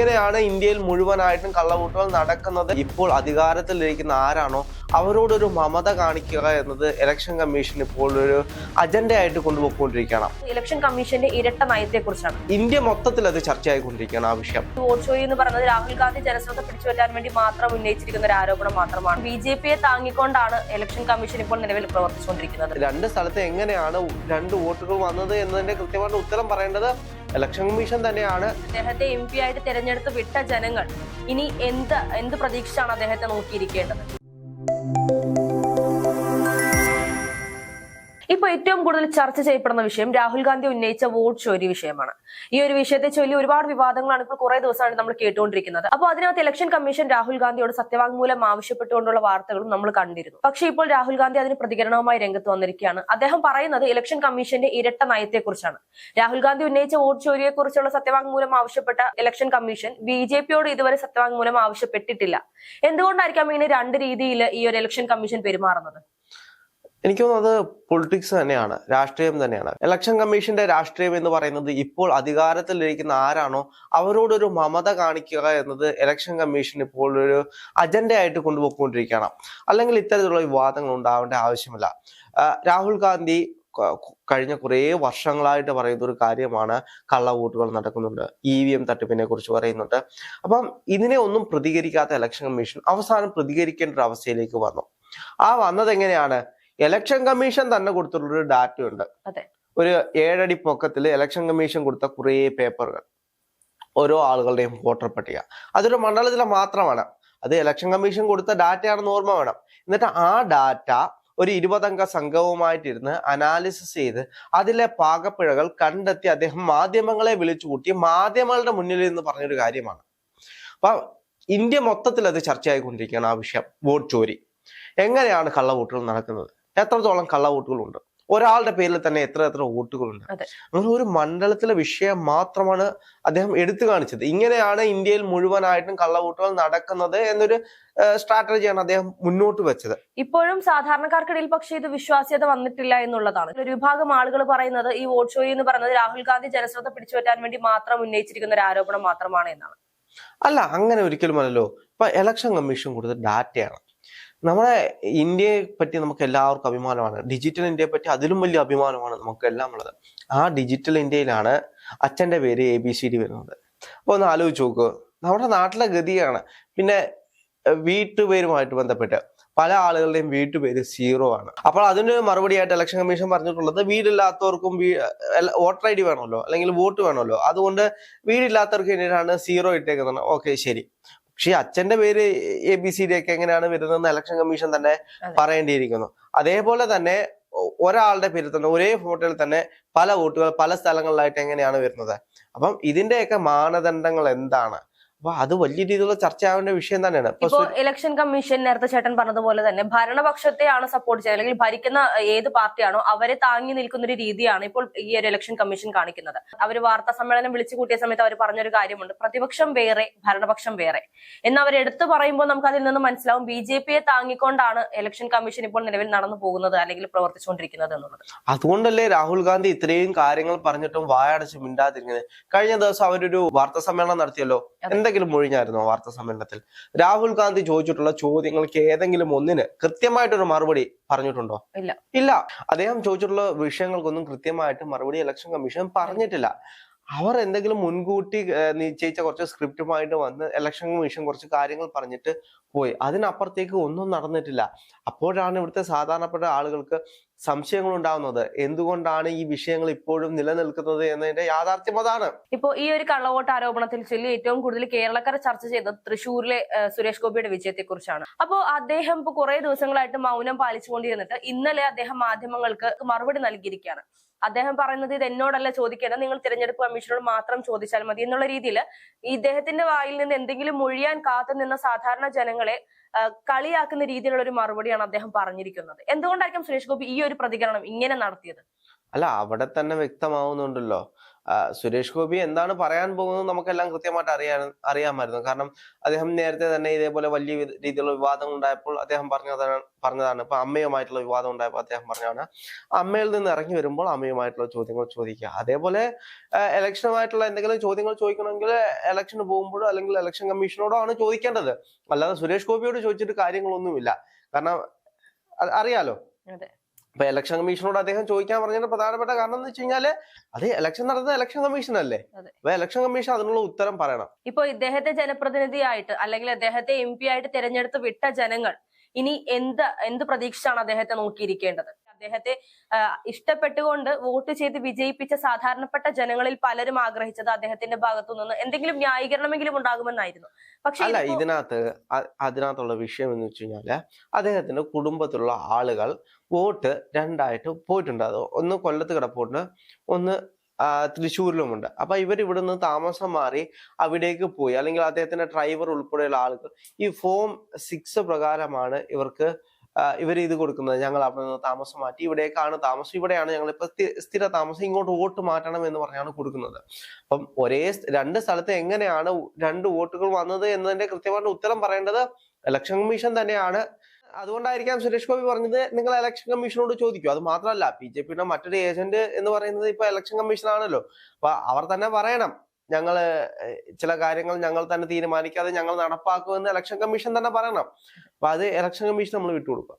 ഇങ്ങനെയാണ് ഇന്ത്യയിൽ മുഴുവനായിട്ടും കള്ളവോട്ടുകൾ നടക്കുന്നത്? ഇപ്പോൾ അധികാരത്തിലിരിക്കുന്ന ആരാണോ അവരോടൊരു മമത കാണിക്കുക എന്നത് ഇലക്ഷൻ കമ്മീഷൻ ഇപ്പോൾ ഒരു അജണ്ടയായിട്ട് കൊണ്ടുപോയിക്കൊണ്ടിരിക്കുകയാണ്. ഇലക്ഷൻ കമ്മീഷന്റെ ഇരട്ട നയത്തെ കുറിച്ചാണ് ഇന്ത്യ മൊത്തത്തിൽ അത് ചർച്ചയായിക്കൊണ്ടിരിക്കുകയാണ് ആവശ്യം വോട്ട് ചോയ് എന്ന് പറയുന്നത് രാഹുൽ ഗാന്ധി ജനശ്രദ്ധ വരാൻ വേണ്ടി മാത്രം ഉന്നയിച്ചിരിക്കുന്ന ഒരു ആരോപണം മാത്രമാണ്. ബി ജെ പിയെ താങ്ങിക്കൊണ്ടാണ് ഇലക്ഷൻ കമ്മീഷൻ ഇപ്പോൾ നിലവിൽ പ്രവർത്തിച്ചുകൊണ്ടിരിക്കുന്നത്. രണ്ട് സ്ഥലത്ത് എങ്ങനെയാണ് രണ്ട് വോട്ടുകൾ വന്നത് എന്നതിന്റെ കൃത്യമായിട്ട് ഉത്തരം പറയേണ്ടത് ഇലക്ഷൻ കമ്മീഷൻ തന്നെയാണ് അദ്ദേഹത്തെ എം പി ആയിട്ട് തെരഞ്ഞെടുത്ത് വിട്ട ജനങ്ങൾ ഇനി എന്ത് എന്ത് പ്രതീക്ഷിച്ചാണ് അദ്ദേഹത്തെ നോക്കിയിരിക്കേണ്ടത്? ഏറ്റവും കൂടുതൽ ചർച്ച ചെയ്യപ്പെടുന്ന വിഷയം രാഹുൽ ഗാന്ധി ഉന്നയിച്ച വോട്ട് ചോരി വിഷയമാണ്. ഈ ഒരു വിഷയത്തെ ചൊല്ലി ഒരുപാട് വിവാദങ്ങളാണ് ഇപ്പോൾ കുറെ ദിവസമാണ് നമ്മൾ കേട്ടുകൊണ്ടിരിക്കുന്നത്. അപ്പോൾ അതിനകത്ത് ഇലക്ഷൻ കമ്മീഷൻ രാഹുൽ ഗാന്ധിയോട് സത്യവാങ്മൂലം ആവശ്യപ്പെട്ടുകൊണ്ടുള്ള വാർത്തകളും നമ്മൾ കണ്ടിരുന്നു. പക്ഷേ ഇപ്പോൾ രാഹുൽ ഗാന്ധി അതിന് പ്രതികരണവുമായി രംഗത്ത് വന്നിരിക്കുകയാണ്. അദ്ദേഹം പറയുന്നത് ഇലക്ഷൻ കമ്മീഷന്റെ ഇരട്ട നയത്തെക്കുറിച്ചാണ്. രാഹുൽ ഗാന്ധി ഉന്നയിച്ച വോട്ട് ചോരിയെക്കുറിച്ചുള്ള സത്യവാങ്മൂലം ആവശ്യപ്പെട്ട ഇലക്ഷൻ കമ്മീഷൻ ബി ജെ പിയോട് ഇതുവരെ സത്യവാങ്മൂലം ആവശ്യപ്പെട്ടിട്ടില്ല. എന്തുകൊണ്ടായിരിക്കാം ഇങ്ങനെ രണ്ട് രീതിയിൽ ഈ ഒരു ഇലക്ഷൻ കമ്മീഷൻ പെരുമാറുന്നത്? എനിക്ക് തോന്നുന്നത് പൊളിറ്റിക്സ് തന്നെയാണ് രാഷ്ട്രീയം തന്നെയാണ്. ഇലക്ഷൻ കമ്മീഷന്റെ രാഷ്ട്രീയം എന്ന് പറയുന്നത് ഇപ്പോൾ അധികാരത്തിലിരിക്കുന്ന ആരാണോ അവരോടൊരു മമത കാണിക്കുക എന്നത് ഇലക്ഷൻ കമ്മീഷൻ ഇപ്പോൾ ഒരു അജണ്ടയായിട്ട് കൊണ്ടുപോയിക്കൊണ്ടിരിക്കുകയാണ്. അല്ലെങ്കിൽ ഇത്തരത്തിലുള്ള വിവാദങ്ങൾ ഉണ്ടാവേണ്ട ആവശ്യമില്ല. രാഹുൽ ഗാന്ധി കഴിഞ്ഞ കുറേ വർഷങ്ങളായിട്ട് പറയുന്ന ഒരു കാര്യമാണ് കള്ളവോട്ടുകൾ നടക്കുന്നുണ്ട്. ഇ വി എം തട്ടിപ്പിനെ കുറിച്ച് പറയുന്നുണ്ട്. അപ്പം ഇതിനെ ഒന്നും പ്രതികരിക്കാത്ത ഇലക്ഷൻ കമ്മീഷൻ അവസാനം പ്രതികരിക്കേണ്ട ഒരു അവസ്ഥയിലേക്ക് വന്നു. ആ വന്നത് എങ്ങനെയാണ്? ഇലക്ഷൻ കമ്മീഷൻ തന്നെ കൊടുത്തിട്ടുള്ളൊരു ഡാറ്റ ഉണ്ട്. ഒരു ഏഴടി പൊക്കത്തിൽ ഇലക്ഷൻ കമ്മീഷൻ കൊടുത്ത കുറേ പേപ്പറുകൾ ഓരോ ആളുകളുടെയും വോട്ടർ പട്ടിക. അതൊരു മണ്ഡലത്തിലെ മാത്രമാണ് അത് ഇലക്ഷൻ കമ്മീഷൻ കൊടുത്ത ഡാറ്റയാണെന്ന് ഓർമ്മ വേണം. എന്നിട്ട് ആ ഡാറ്റ ഒരു ഇരുപതംഗ സംഘവുമായിട്ടിരുന്ന് അനാലിസിസ് ചെയ്ത് അതിലെ പാകപ്പിഴകൾ കണ്ടെത്തി അദ്ദേഹം മാധ്യമങ്ങളെ വിളിച്ചു കൂട്ടി മാധ്യമങ്ങളുടെ മുന്നിൽ നിന്ന് പറഞ്ഞൊരു കാര്യമാണ്. അപ്പൊ ഇന്ത്യ മൊത്തത്തിൽ അത് ചർച്ചയായിക്കൊണ്ടിരിക്കുകയാണ് ആ വിഷയം. വോട്ട് ചോരി. എങ്ങനെയാണ് കള്ളവോട്ടുകൾ നടക്കുന്നത്? എത്രത്തോളം കള്ളവോട്ടുകളുണ്ട്? ഒരാളുടെ പേരിൽ തന്നെ എത്ര എത്ര വോട്ടുകളുണ്ട്? ഒരു മണ്ഡലത്തിലെ വിഷയം മാത്രമാണ് അദ്ദേഹം എടുത്തു കാണിച്ചത്. ഇങ്ങനെയാണ് ഇന്ത്യയിൽ മുഴുവനായിട്ടും കള്ളവോട്ടുകൾ നടക്കുന്നത് എന്നൊരു സ്ട്രാറ്റജിയാണ് അദ്ദേഹം മുന്നോട്ട് വെച്ചത്. ഇപ്പോഴും സാധാരണക്കാർക്കിടയിൽ പക്ഷേ ഇത് വിശ്വാസ്യത വന്നിട്ടില്ല എന്നുള്ളതാണ്. ഒരു വിഭാഗം ആളുകൾ പറയുന്നത് ഈ വോട്ട് ഷോ എന്ന് പറയുന്നത് രാഹുൽ ഗാന്ധി ജനശ്രദ്ധ പിടിച്ചുപറ്റാൻ വേണ്ടി മാത്രം ഉന്നയിച്ചിരിക്കുന്ന ഒരു ആരോപണം മാത്രമാണ് എന്നാണ്. അല്ല അങ്ങനെ ഒരിക്കലും അല്ലല്ലോ. ഇപ്പൊ ഇലക്ഷൻ കമ്മീഷൻ കൊടുത്ത ഡാറ്റയാണ് നമ്മുടെ ഇന്ത്യയെ പറ്റി നമുക്ക് എല്ലാവർക്കും അഭിമാനമാണ്. ഡിജിറ്റൽ ഇന്ത്യയെ പറ്റി അതിലും വലിയ അഭിമാനമാണ് നമുക്ക് എല്ലാം ഉള്ളത്. ആ ഡിജിറ്റൽ ഇന്ത്യയിലാണ് അച്ഛന്റെ പേര് എ ബി സി ഡി വരുന്നത്. അപ്പോൾ ഒന്ന് ആലോചിച്ച് നോക്കുക നമ്മുടെ നാട്ടിലെ ഗതിയാണ്. പിന്നെ വീട്ടുപേരുമായിട്ട് ബന്ധപ്പെട്ട് പല ആളുകളുടെയും വീട്ടുപേര് സീറോ ആണ്. അപ്പോൾ അതിന് മറുപടിയായിട്ട് ഇലക്ഷൻ കമ്മീഷൻ പറഞ്ഞിട്ടുള്ളത് വീടില്ലാത്തവർക്കും വോട്ടർ ഐ ഡി വേണമല്ലോ അല്ലെങ്കിൽ വോട്ട് വേണമല്ലോ. അതുകൊണ്ട് വീടില്ലാത്തവർക്ക് വേണ്ടിയിട്ടാണ് സീറോ ഇട്ടേക്കുന്നത്. ഓക്കെ ശരി. പക്ഷേ അച്ഛന്റെ പേര് എ ബി സി ഡി ഒക്കെ എങ്ങനെയാണ് വരുന്നതെന്ന് ഇലക്ഷൻ കമ്മീഷൻ തന്നെ പറയേണ്ടിയിരിക്കുന്നു. അതേപോലെ തന്നെ ഒരാളുടെ പേരിൽ തന്നെ ഒരേ ഫോട്ടോയിൽ തന്നെ പല വോട്ടുകൾ പല സ്ഥലങ്ങളിലായിട്ട് എങ്ങനെയാണ് വരുന്നത്? അപ്പം ഇതിന്റെയൊക്കെ മാനദണ്ഡങ്ങൾ എന്താണ്? അപ്പൊ അത് വലിയ രീതിയിലുള്ള ചർച്ചയാവേണ്ട വിഷയം തന്നെയാണ്. ഇപ്പോ ഇലക്ഷൻ കമ്മീഷൻ നേരത്തെ ചേട്ടൻ പറഞ്ഞതുപോലെ തന്നെ ഭരണപക്ഷത്തെയാണ് സപ്പോർട്ട് ചെയ്യുന്നത് അല്ലെങ്കിൽ ഭരിക്കുന്ന ഏത് പാർട്ടിയാണോ അവരെ താങ്ങി നിൽക്കുന്ന ഒരു രീതിയാണ് ഇപ്പോൾ ഈ ഒരു ഇലക്ഷൻ കമ്മീഷൻ കാണിക്കുന്നത്. അവർ വാർത്താ സമ്മേളനം വിളിച്ചു കൂട്ടിയ സമയത്ത് അവർ പറഞ്ഞൊരു കാര്യമുണ്ട്. പ്രതിപക്ഷം വേറെ ഭരണപക്ഷം വേറെ. എന്ന് അവർ എടുത്തു പറയുമ്പോൾ നമുക്ക് അതിൽ നിന്ന് മനസ്സിലാവും ബി ജെ പിയെ താങ്ങിക്കൊണ്ടാണ് ഇലക്ഷൻ കമ്മീഷൻ ഇപ്പോൾ നിലവിൽ നടന്നു പോകുന്നത് അല്ലെങ്കിൽ പ്രവർത്തിച്ചുകൊണ്ടിരിക്കുന്നത് എന്നുള്ളത്. അതുകൊണ്ടല്ലേ രാഹുൽ ഗാന്ധി ഇത്രയും കാര്യങ്ങൾ പറഞ്ഞിട്ടും വായടച്ച് മിണ്ടാതിരിക്കുന്നത്? കഴിഞ്ഞ ദിവസം അവരൊരു വാർത്താ സമ്മേളനം നടത്തിയല്ലോ. അതെ. എന്തെങ്കിലും ഒഴിഞ്ഞായിരുന്നോ വാർത്താ സമ്മേളനത്തിൽ? രാഹുൽ ഗാന്ധി ചോദിച്ചിട്ടുള്ള ചോദ്യങ്ങൾക്ക് ഏതെങ്കിലും ഒന്നിന് കൃത്യമായിട്ടൊരു മറുപടി പറഞ്ഞിട്ടുണ്ടോ? ഇല്ല. ഇല്ല. അദ്ദേഹം ചോദിച്ചിട്ടുള്ള വിഷയങ്ങൾക്കൊന്നും കൃത്യമായിട്ട് മറുപടി ഇലക്ഷൻ കമ്മീഷൻ പറഞ്ഞിട്ടില്ല. അവർ എന്തെങ്കിലും മുൻകൂട്ടി നിശ്ചയിച്ച കുറച്ച് സ്ക്രിപ്റ്റുമായിട്ട് വന്ന് ഇലക്ഷൻ കമ്മീഷൻ കുറച്ച് കാര്യങ്ങൾ പറഞ്ഞിട്ട് പോയി. അതിനപ്പുറത്തേക്ക് ഒന്നും നടന്നിട്ടില്ല. അപ്പോഴാണ് ഇവിടുത്തെ സാധാരണപ്പെട്ട ആളുകൾക്ക് സംശയങ്ങൾ ഉണ്ടാവുന്നത് എന്തുകൊണ്ടാണ് ഈ വിഷയങ്ങൾ ഇപ്പോഴും നിലനിൽക്കുന്നത് എന്നതിന്റെ യാഥാർത്ഥ്യം അതാണ്. ഇപ്പോ ഈ ഒരു കള്ളവോട്ട് ആരോപണത്തിൽ ചൊല്ലി ഏറ്റവും കൂടുതൽ കേരളക്കര ചർച്ച ചെയ്തത് തൃശൂരിലെ സുരേഷ് ഗോപിയുടെ വിജയത്തെ കുറിച്ചാണ് അപ്പോ അദ്ദേഹം ഇപ്പൊ കുറെ ദിവസങ്ങളായിട്ട് മൗനം പാലിച്ചുകൊണ്ടിരുന്നിട്ട് ഇന്നലെ അദ്ദേഹം മാധ്യമങ്ങൾക്ക് മറുപടി നൽകിയിരിക്കുകയാണ്. അദ്ദേഹം പറയുന്നത് ഇത് എന്നോടല്ല ചോദിക്കേണ്ടത് നിങ്ങൾ തിരഞ്ഞെടുപ്പ് കമ്മീഷനോട് മാത്രം ചോദിച്ചാൽ മതി എന്നുള്ള രീതിയിൽ ഇദ്ദേഹത്തിന്റെ വായിൽ നിന്ന് എന്തെങ്കിലും മൊഴിയാൻ കാത്തു നിന്ന സാധാരണ ജനങ്ങളെ കളിയാക്കുന്ന രീതിയിലുള്ള ഒരു മറുപടിയാണ് അദ്ദേഹം പറഞ്ഞിരിക്കുന്നത്. എന്തുകൊണ്ടായിരിക്കും സുരേഷ് ഗോപി ഈ ഒരു പ്രതികരണം ഇങ്ങനെ നടത്തിയത്? അല്ല അവിടെ തന്നെ വ്യക്തമാവുന്നുണ്ടല്ലോ. സുരേഷ് ഗോപി എന്താണ് പറയാൻ പോകുന്നത് നമുക്കെല്ലാം കൃത്യമായിട്ട് അറിയാൻ അറിയാമായിരുന്നു. കാരണം അദ്ദേഹം നേരത്തെ തന്നെ ഇതേപോലെ വലിയ രീതിയിലുള്ള വിവാദങ്ങൾ ഉണ്ടായപ്പോൾ അദ്ദേഹം പറഞ്ഞതാണ് പറഞ്ഞതാണ്. ഇപ്പൊ അമ്മയുമായിട്ടുള്ള വിവാദം ഉണ്ടായപ്പോൾ അദ്ദേഹം പറഞ്ഞതാണ്. അമ്മയിൽ നിന്ന് ഇറങ്ങി വരുമ്പോൾ അമ്മയുമായിട്ടുള്ള ചോദ്യങ്ങൾ ചോദിക്കുക. അതേപോലെ ഇലക്ഷനുമായിട്ടുള്ള എന്തെങ്കിലും ചോദ്യങ്ങൾ ചോദിക്കണമെങ്കിൽ ഇലക്ഷന് പോകുമ്പോഴോ അല്ലെങ്കിൽ ഇലക്ഷൻ കമ്മീഷനോടോ ആണ് ചോദിക്കേണ്ടത്. അല്ലാതെ സുരേഷ് ഗോപിയോട് ചോദിച്ചിട്ട് കാര്യങ്ങളൊന്നുമില്ല. കാരണം അറിയാലോ? അതെ. ഇപ്പൊ ഇലക്ഷൻ കമ്മീഷനോട് അദ്ദേഹം ചോദിക്കാൻ പറഞ്ഞതിന്റെ പ്രധാനപ്പെട്ട കാരണം എന്ന് വെച്ച് കഴിഞ്ഞാൽ അത് ഇലക്ഷൻ നടത്തുന്ന ഇലക്ഷൻ കമ്മീഷൻ അല്ലേ. അപ്പൊ ഇലക്ഷൻ കമ്മീഷൻ അതിനുള്ള ഉത്തരം പറയണം. ഇപ്പൊ ഇദ്ദേഹത്തെ ജനപ്രതിനിധിയായിട്ട് അല്ലെങ്കിൽ അദ്ദേഹത്തെ എം പി ആയിട്ട് തിരഞ്ഞെടുത്ത് വിട്ട ജനങ്ങൾ ഇനി എന്ത് എന്ത് പ്രതീക്ഷിച്ചാണ് അദ്ദേഹത്തെ നോക്കിയിരിക്കേണ്ടത്? അദ്ദേഹത്തെ ഇഷ്ടപ്പെട്ടുകൊണ്ട് വോട്ട് ചെയ്ത് വിജയിപ്പിച്ച സാധാരണപ്പെട്ട ജനങ്ങളിൽ പലരും ആഗ്രഹിച്ചത് അദ്ദേഹത്തിന്റെ ഭാഗത്തു നിന്ന് എന്തെങ്കിലും ന്യായീകരണമെങ്കിലും ഉണ്ടാകുമെന്നായിരുന്നു. പക്ഷെ അല്ല ഇതിനകത്ത് അതിനകത്തുള്ള വിഷയം എന്ന് വെച്ച് കഴിഞ്ഞാൽ അദ്ദേഹത്തിന്റെ കുടുംബത്തിലുള്ള ആളുകൾ വോട്ട് രണ്ടായിട്ട് പോയിട്ടുണ്ട്. അത് ഒന്ന് കൊല്ലത്ത് കിടപ്പുണ്ട് ഒന്ന് തൃശ്ശൂരിലുമുണ്ട്. അപ്പൊ ഇവർ ഇവിടുന്ന് താമസം മാറി അവിടേക്ക് പോയി. അല്ലെങ്കിൽ അദ്ദേഹത്തിന്റെ ഡ്രൈവർ ഉൾപ്പെടെയുള്ള ആളുകൾ ഈ ഫോം സിക്സ് പ്രകാരമാണ് ഇവർക്ക് ഇവർ ഇത് കൊടുക്കുന്നത്. ഞങ്ങൾ അവിടെ നിന്ന് താമസം മാറ്റി. ഇവിടേക്കാണ് താമസം. ഇവിടെയാണ് ഞങ്ങൾ ഇപ്പൊ സ്ഥിര താമസം. ഇങ്ങോട്ട് വോട്ട് മാറ്റണം എന്ന് പറഞ്ഞാണ് കൊടുക്കുന്നത്. അപ്പം ഒരേ രണ്ട് സ്ഥലത്ത് എങ്ങനെയാണ് രണ്ട് വോട്ടുകൾ വന്നത് എന്നതിന്റെ കൃത്യമായിട്ട് ഉത്തരം പറയേണ്ടത് ഇലക്ഷൻ കമ്മീഷൻ തന്നെയാണ്. അതുകൊണ്ടായിരിക്കാം സുരേഷ് ഗോപി പറഞ്ഞത് നിങ്ങൾ ഇലക്ഷൻ കമ്മീഷനോട് ചോദിക്കും. അത് മാത്രമല്ല ബി ജെ പിയുടെ മറ്റൊരു ഏജന്റ് എന്ന് പറയുന്നത് ഇപ്പൊ ഇലക്ഷൻ കമ്മീഷൻ ആണല്ലോ. അപ്പൊ അവർ തന്നെ പറയണം. ഞങ്ങൾ ഏഹ്, ചില കാര്യങ്ങൾ ഞങ്ങൾ തന്നെ തീരുമാനിക്കാതെ ഞങ്ങൾ നടപ്പാക്കുമെന്ന് ഇലക്ഷൻ കമ്മീഷൻ തന്നെ പറയണം. അപ്പൊ അത് ഇലക്ഷൻ കമ്മീഷൻ നമ്മൾ വിട്ടുകൊടുക്കുക.